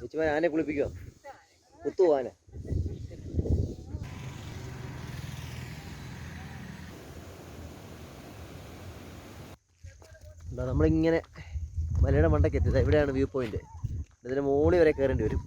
ചേച്ചിമാർ ആനെ കുളിപ്പിക്കുക കുത്തു ആന. നമ്മളിങ്ങനെ മലയുടെ മണ്ടയ്ക്ക് എത്തിയത്. ഇവിടെയാണ് വ്യൂ പോയിന്റ് ഇതിന് മുകളിൽ വരെ കയറേണ്ടി വരും.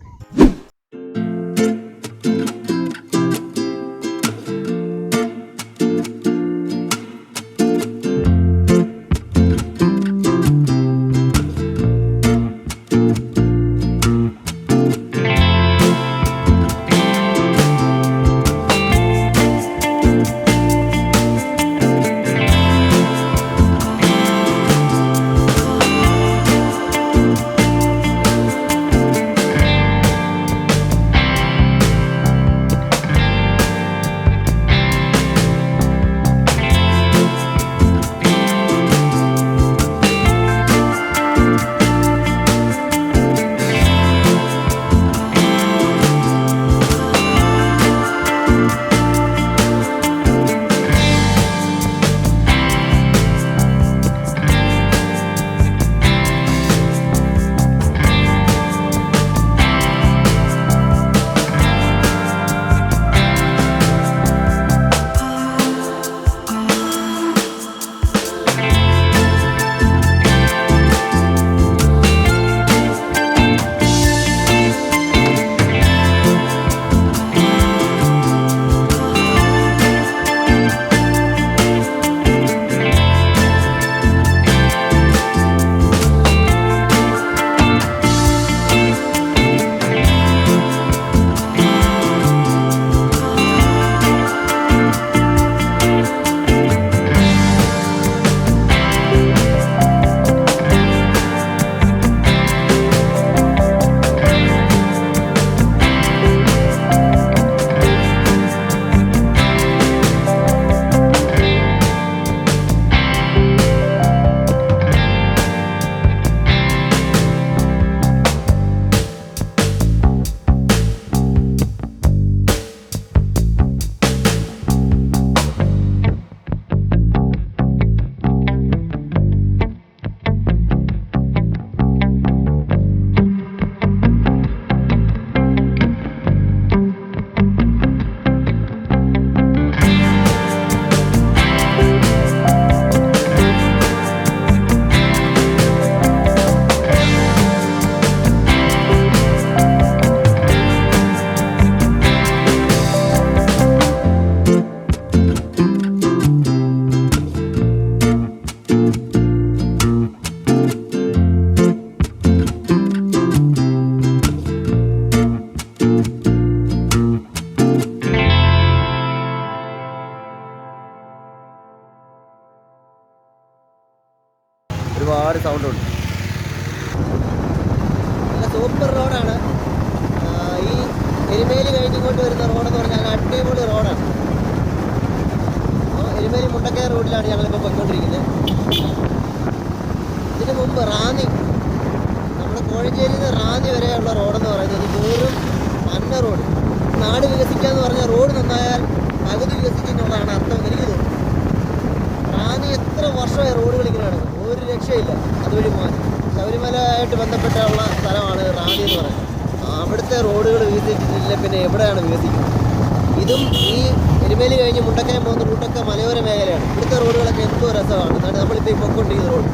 നമ്മളിപ്പോൾ ഈ റോഡ്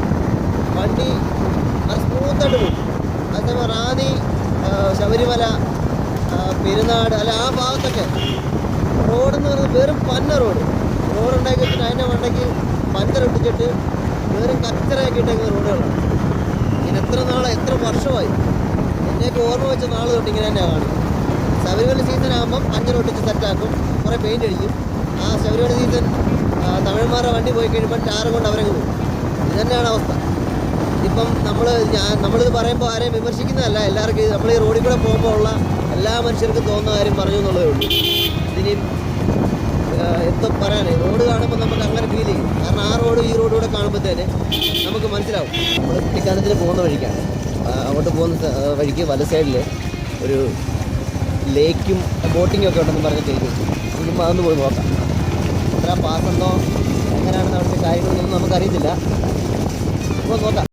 വണ്ടി അത് സ്മൂത്തായിട്ട് പോകും. അതേപോലെ റാന്നി ശബരിമല ആ, പെരുന്നാട് അല്ല ആ ഭാഗത്തൊക്കെ. റോഡെന്ന് പറയുന്നത് വെറും പന്ന റോഡ് റോഡ് ഉണ്ടാക്കി അതിന്റെ വണ്ടയ്ക്ക് പഞ്ചർ ഇട്ടിച്ചിട്ട് വെറും കച്ചറയാക്കി ഇട്ടേക്കുന്ന റോഡുകളാണ് ഇങ്ങനെ എത്ര നാളെ എത്ര വർഷമായി. എന്നെയൊക്കെ ഓർമ്മ വെച്ച നാൾ തൊട്ട് ഇങ്ങനെ തന്നെയാണ് കാണുന്നത്. ശബരിമല സീസൺ ആകുമ്പം പഞ്ചർ ഒട്ടിച്ച് സെറ്റാക്കും കുറേ പെയിന്റ് അടിക്കും. ആ ശബരിമല സീസൺ ആ, തമിഴന്മാരുടെ വണ്ടി പോയി കഴിയുമ്പോൾ ടാറ് കൊണ്ട് അവരങ്ങ് പോകും. ഇത് തന്നെയാണ് അവസ്ഥ. ഇപ്പം നമ്മൾ ഞാൻ നമ്മളിത് പറയുമ്പോൾ ആരെയും വിമർശിക്കുന്നതല്ല. എല്ലാവർക്കും നമ്മൾ ഈ റോഡിൽ കൂടെ പോകുമ്പോൾ ഉള്ള എല്ലാ മനുഷ്യർക്കും തോന്നുന്ന കാര്യം പറഞ്ഞു എന്നുള്ളതേ ഉള്ളൂ. ഇതിനിയും എന്തോ പറയാനേ റോഡ് കാണുമ്പോൾ നമുക്ക് അങ്ങനെ ഫീൽ ചെയ്യും. കാരണം ആ റോഡ് ഈ റോഡൂടെ കാണുമ്പോഴത്തേന് നമുക്ക് മനസ്സിലാവും. നമ്മൾ കുട്ടിക്കാനത്തിന് പോകുന്ന വഴിക്കാണ്. അങ്ങോട്ട് പോകുന്ന വഴിക്ക് വല സൈഡിൽ ഒരു ലേക്കും ബോട്ടിങ്ങും ഒക്കെ ഉണ്ടെന്ന് പറഞ്ഞ് ചെയ്തു നമുക്ക് അതൊന്ന് പോയി നോക്കാം. എത്ര പാസ്സുണ്ടോ എങ്ങനെയാണെന്ന് അവിടുത്തെ കാര്യങ്ങളൊന്നും നമുക്കറിയത്തില്ല. അപ്പോൾ നോക്കാം.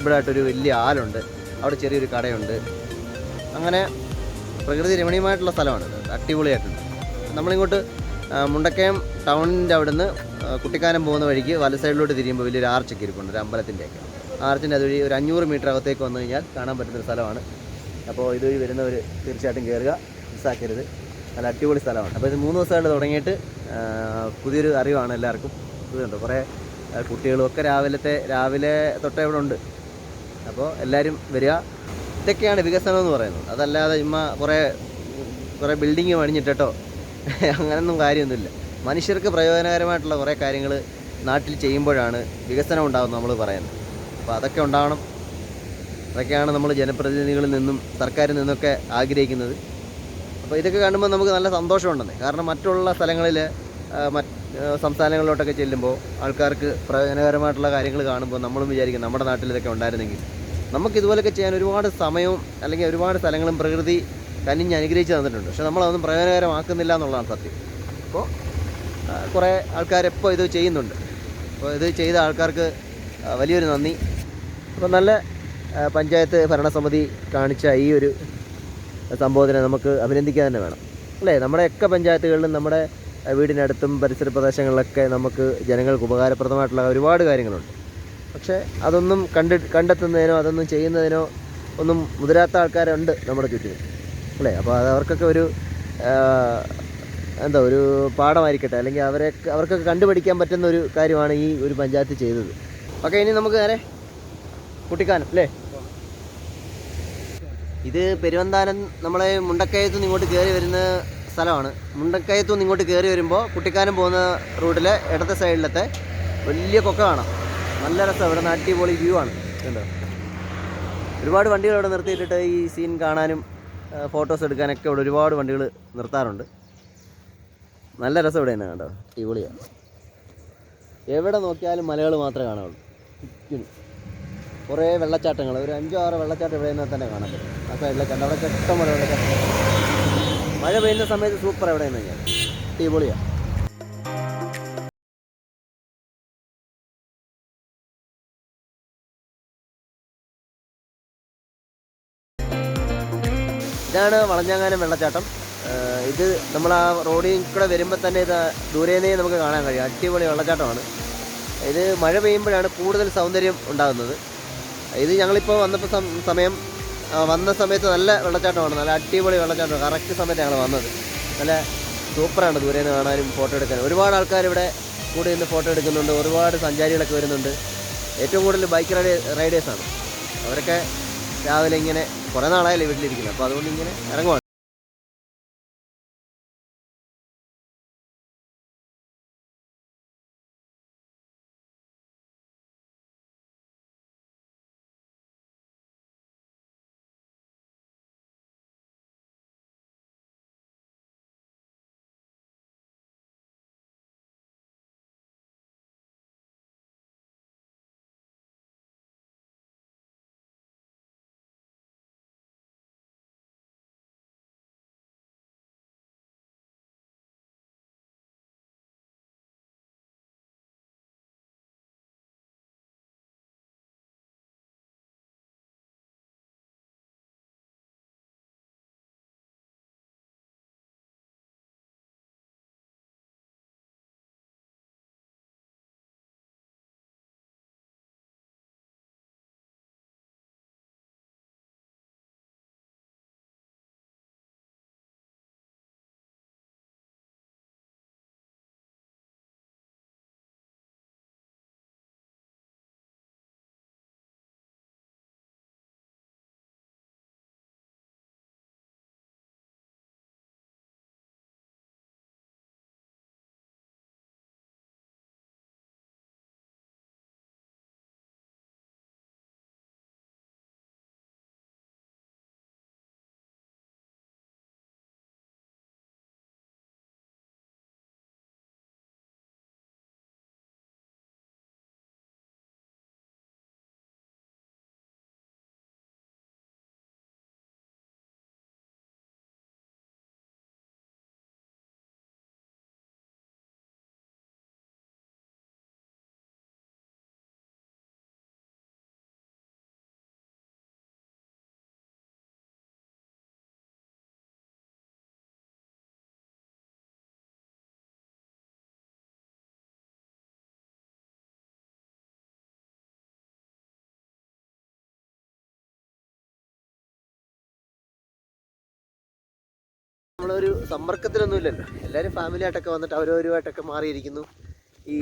ഇവിടെ ആയിട്ടൊരു വലിയ ആലുണ്ട്. അവിടെ ചെറിയൊരു കടയുണ്ട്. അങ്ങനെ പ്രകൃതി രമണീയമായിട്ടുള്ള സ്ഥലമാണ്. അടിപൊളിയായിട്ടുണ്ട്. നമ്മളിങ്ങോട്ട് മുണ്ടക്കയം ടൗണിന്റെ അവിടുന്ന് കുട്ടിക്കാനം പോകുന്ന വഴിക്ക് വല സൈഡിലോട്ട് തിരിയുമ്പോൾ വലിയൊരു ആർച്ചൊക്കെ ഇരിപ്പുണ്ട് ഒരു അമ്പലത്തിന്റെയൊക്കെ. ആർച്ചിന്റെ അതുവഴി ഒരു അഞ്ഞൂറ് മീറ്റർ അകത്തേക്ക് വന്നു കഴിഞ്ഞാൽ കാണാൻ പറ്റുന്നൊരു സ്ഥലമാണ്. അപ്പോൾ ഇതുവഴി വരുന്നവർ തീർച്ചയായിട്ടും കയറുക മിസ്സാക്കരുത്. നല്ല അടിപൊളി സ്ഥലമാണ്. അപ്പോൾ ഇത് മൂന്ന് ദിവസമായിട്ട് തുടങ്ങിയിട്ട് പുതിയൊരു അറിവാണ് എല്ലാവർക്കും. ഇതുണ്ട്? കുറേ കുട്ടികളും ഒക്കെ രാവിലത്തെ രാവിലെ തൊട്ടേ ഇവിടെ ഉണ്ട്. അപ്പോൾ എല്ലാവരും വരിക. ഇതൊക്കെയാണ് വികസനം എന്ന് പറയുന്നത്. അതല്ലാതെ ഇമ്മ കുറേ കുറേ ബിൽഡിങ് പണിഞ്ഞിട്ടോ അങ്ങനൊന്നും കാര്യമൊന്നുമില്ല. മനുഷ്യർക്ക് പ്രയോജനകരമായിട്ടുള്ള കുറേ കാര്യങ്ങൾ നാട്ടിൽ ചെയ്യുമ്പോഴാണ് വികസനം ഉണ്ടാകുന്നത് നമ്മൾ പറയുന്നത്. അപ്പോൾ അതൊക്കെ ഉണ്ടാവണം. അതൊക്കെയാണ് നമ്മൾ ജനപ്രതിനിധികളിൽ നിന്നും സർക്കാരിൽ നിന്നൊക്കെ ആഗ്രഹിക്കുന്നത്. അപ്പോൾ ഇതൊക്കെ കാണുമ്പോൾ നമുക്ക് നല്ല സന്തോഷമുണ്ടെന്ന്. കാരണം മറ്റുള്ള സ്ഥലങ്ങളിൽ മറ്റ് സംസ്ഥാനങ്ങളിലോട്ടൊക്കെ ചെല്ലുമ്പോൾ ആൾക്കാർക്ക് പ്രയോജനകരമായിട്ടുള്ള കാര്യങ്ങൾ കാണുമ്പോൾ നമ്മളും വിചാരിക്കും നമ്മുടെ നാട്ടിൽ ഇതൊക്കെ ഉണ്ടായിരുന്നെങ്കിൽ നമുക്ക് ഇതുപോലൊക്കെ ചെയ്യാൻ ഒരുപാട് സമയവും അല്ലെങ്കിൽ ഒരുപാട് സ്ഥലങ്ങളും പ്രകൃതി കനിഞ്ഞ് അനുഗ്രഹിച്ച് തന്നിട്ടുണ്ട്. പക്ഷെ നമ്മളതൊന്നും പ്രയോജനകരമാക്കുന്നില്ല എന്നുള്ളതാണ് സത്യം. അപ്പോൾ കുറേ ആൾക്കാർ ആൾക്കാരെപ്പോൾ ഇത് ചെയ്യുന്നുണ്ട്. അപ്പോൾ ഇത് ചെയ്ത ആൾക്കാർക്ക് വലിയൊരു നന്ദി. അപ്പോൾ നല്ല പഞ്ചായത്ത് ഭരണസമിതി കാണിച്ച ഈ ഒരു സംഭവത്തിനെ നമുക്ക് അഭിനന്ദിക്കാൻ തന്നെ വേണം. അല്ലേ? നമ്മുടെയൊക്കെ പഞ്ചായത്തുകളിലും നമ്മുടെ വീടിനടുത്തും പരിസര പ്രദേശങ്ങളിലൊക്കെ നമുക്ക് ജനങ്ങൾക്ക് ഉപകാരപ്രദമായിട്ടുള്ള ഒരുപാട് കാര്യങ്ങളുണ്ട്. പക്ഷേ അതൊന്നും കണ്ട് കണ്ടെത്തുന്നതിനോ അതൊന്നും ചെയ്യുന്നതിനോ ഒന്നും മുതിരാത്ത ആൾക്കാരുണ്ട് നമ്മുടെ ചുറ്റിനും അല്ലേ? അപ്പോൾ അത് അവർക്കൊക്കെ ഒരു എന്താ ഒരു പാഠമായിരിക്കട്ടെ? അല്ലെങ്കിൽ അവരെ അവർക്കൊക്കെ കണ്ടുപിടിക്കാൻ പറ്റുന്ന ഒരു കാര്യമാണ് ഈ ഒരു പഞ്ചായത്ത് ചെയ്തത്. ഓക്കെ ഇനി നമുക്ക് നേരെ കുട്ടിക്കാനം അല്ലേ? ഇത് പെരുവന്താനം നമ്മളെ മുണ്ടക്കയത്തു നിന്ന് ഇങ്ങോട്ട് കയറി വരുന്ന സ്ഥലമാണ്. മുണ്ടക്കയത്തു നിന്ന് ഇങ്ങോട്ട് കയറി വരുമ്പോൾ കുട്ടിക്കാനം പോകുന്ന റൂട്ടിലെ ഇടത്തെ സൈഡിലത്തെ വലിയ കൊക്ക കാണാം. നല്ല രസം. ഇവിടെ നിന്ന് അടിപൊളി വ്യൂ ആണ്. കണ്ടോ? ഒരുപാട് വണ്ടികൾ ഇവിടെ നിർത്തിയിട്ടിട്ട് ഈ സീൻ കാണാനും ഫോട്ടോസ് എടുക്കാനൊക്കെ ഇവിടെ ഒരുപാട് വണ്ടികൾ നിർത്താറുണ്ട്. നല്ല രസം ഇവിടെ തന്നെ കണ്ടോ? അടിപൊളിയാണ്. എവിടെ നോക്കിയാലും മലകൾ മാത്രമേ കാണാവുള്ളൂ. കുറേ വെള്ളച്ചാട്ടങ്ങൾ. ഒരു അഞ്ചോ ആറ് വെള്ളച്ചാട്ടം ഇവിടെ നിന്ന് തന്നെ കാണാൻ പറ്റും. ആ സൈഡിലൊക്കെ അവിടെ ഇഷ്ടം പോലെ വെള്ളച്ചാട്ടം മഴ പെയ്യുന്ന സമയത്ത് സൂപ്പർ എവിടെ നിന്ന് അടിപൊളിയാണ്. ഇതാണ് വളഞ്ഞാങ്ങാനം വെള്ളച്ചാട്ടം. ഇത് നമ്മൾ ആ റോഡിൽ കൂടെ വരുമ്പോൾ തന്നെ ഇത് ദൂരേനേ നമുക്ക് കാണാൻ കഴിയും. അടിപൊളി വെള്ളച്ചാട്ടമാണ്. ഇത് മഴ പെയ്യുമ്പോഴാണ് കൂടുതൽ സൗന്ദര്യം ഉണ്ടാകുന്നത്. ഇത് ഞങ്ങളിപ്പോൾ വന്നപ്പോൾ സമയം വന്ന സമയത്ത് നല്ല വെള്ളച്ചാട്ടമാണ്. നല്ല അടിപൊളി വെള്ളച്ചാട്ടമാണ് കറക്റ്റ് സമയത്ത് ഞങ്ങൾ വന്നത്. നല്ല സൂപ്പറാണ് ദൂരെ നിന്ന് കാണാനും ഫോട്ടോ എടുക്കാനും. ഒരുപാട് ആൾക്കാർ ഇവിടെ കൂടി നിന്ന് ഫോട്ടോ എടുക്കുന്നുണ്ട്. ഒരുപാട് സഞ്ചാരികളൊക്കെ വരുന്നുണ്ട്. ഏറ്റവും കൂടുതൽ ബൈക്ക് റൈഡേ റൈഡേഴ്സാണ്. അവരൊക്കെ രാവിലെ ഇങ്ങനെ കുറേ നാളായല്ലേ വീട്ടിലിരിക്കുന്നത്. അപ്പോൾ അതുകൊണ്ട് ഇങ്ങനെ ഇറങ്ങുവാണ്. നമ്മളൊരു സമ്പർക്കത്തിലൊന്നും ഇല്ലല്ലോ എല്ലാവരും ഫാമിലി ആയിട്ടൊക്കെ വന്നിട്ട് അവരവരുമായിട്ടൊക്കെ മാറിയിരിക്കുന്നു. ഈ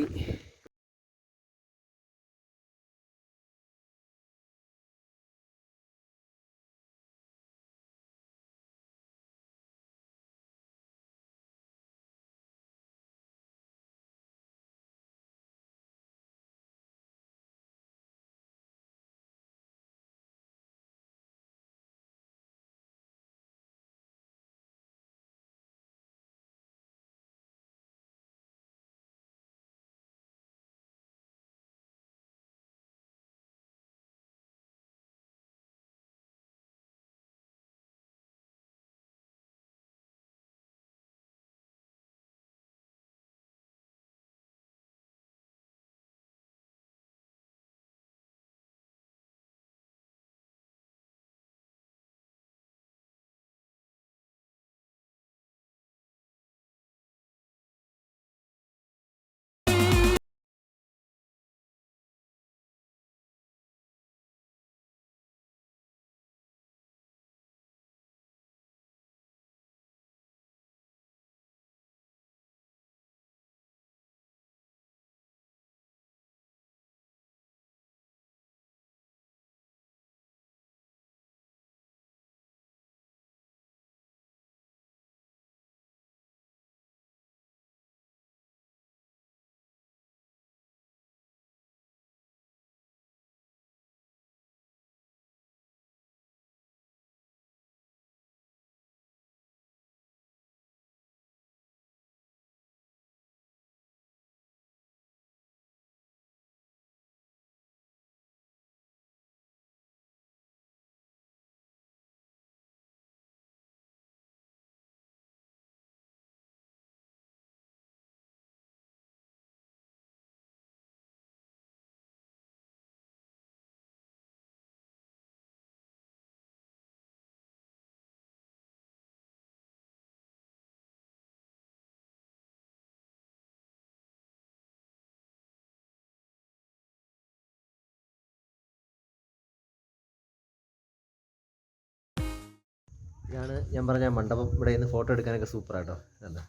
ഇതാണ് ഞാൻ പറഞ്ഞ മണ്ഡപം. ഇവിടെ നിന്ന് ഫോട്ടോ എടുക്കാനൊക്കെ സൂപ്പറാട്ടോ ഇതാണ്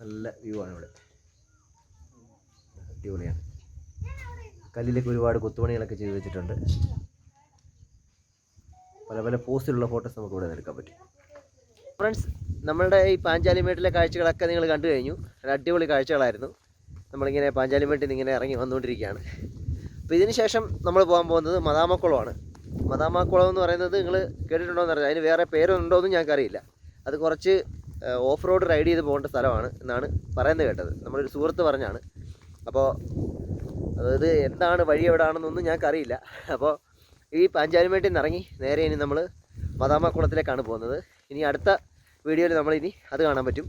നല്ല വ്യൂ ആണ് ഇവിടെ. അടിപൊളിയാണ്. കല്ലിലേക്ക് ഒരുപാട് കൊത്തുപണികളൊക്കെ ചെയ്തു വെച്ചിട്ടുണ്ട്. പല പല പോസ്റ്റിലുള്ള ഫോട്ടോസ് നമുക്ക് ഇവിടെ എടുക്കാൻ പറ്റും. ഫ്രണ്ട്സ് നമ്മളുടെ ഈ പാഞ്ചാലിമേട്ടിലെ കാഴ്ചകളൊക്കെ നിങ്ങൾ കണ്ടു കഴിഞ്ഞു. അടിപൊളി കാഴ്ചകളായിരുന്നു. നമ്മളിങ്ങനെ പാഞ്ചാലിമേട്ടിൽ നിന്ന് ഇങ്ങനെ ഇറങ്ങി വന്നുകൊണ്ടിരിക്കുകയാണ്. അപ്പോൾ ഇതിന് ശേഷം നമ്മൾ പോകാൻ പോകുന്നത് മദാമക്കുളമാണ്. മദാമക്കുളം എന്ന് പറയുന്നത് നിങ്ങൾ കേട്ടിട്ടുണ്ടോ എന്ന് അതിന് വേറെ പേരുണ്ടോ എന്നും ഞങ്ങൾക്കറിയില്ല. അത് കുറച്ച് ഓഫ് റോഡ് റൈഡ് ചെയ്ത് പോകേണ്ട സ്ഥലമാണ് എന്നാണ് പറയുന്നത് കേട്ടത്. നമ്മളൊരു സുഹൃത്ത് പറഞ്ഞാണ്. അപ്പോൾ അതായത് എന്താണ് വഴി എവിടെയാണെന്നൊന്നും ഞങ്ങൾക്കറിയില്ല. അപ്പോൾ ഈ പാഞ്ചാലിമേട്ടിൽ നിന്ന് ഇറങ്ങി നേരെ ഇനി നമ്മൾ മദാമക്കുളത്തിലേക്കാണ് പോകുന്നത്. ഇനി അടുത്ത വീഡിയോയിൽ നമ്മൾ ഇനി അത് കാണാൻ പറ്റും.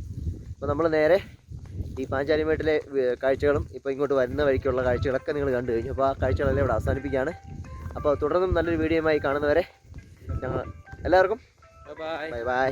അപ്പോൾ നമ്മൾ നേരെ ഈ പാഞ്ചാലിമേട്ടിലെ കാഴ്ചകളും ഇപ്പോൾ ഇങ്ങോട്ട് വരുന്ന വഴിക്കുള്ള കാഴ്ചകളൊക്കെ നിങ്ങൾ കണ്ടു കഴിഞ്ഞു. അപ്പോൾ ആ കാഴ്ചകളെല്ലാം ഇവിടെ അവസാനിപ്പിക്കുകയാണ്. അപ്പോൾ തുടർന്നും നല്ലൊരു വീഡിയോയുമായി കാണുന്നവരെ ഞങ്ങൾ എല്ലാവർക്കും ബൈ ബൈ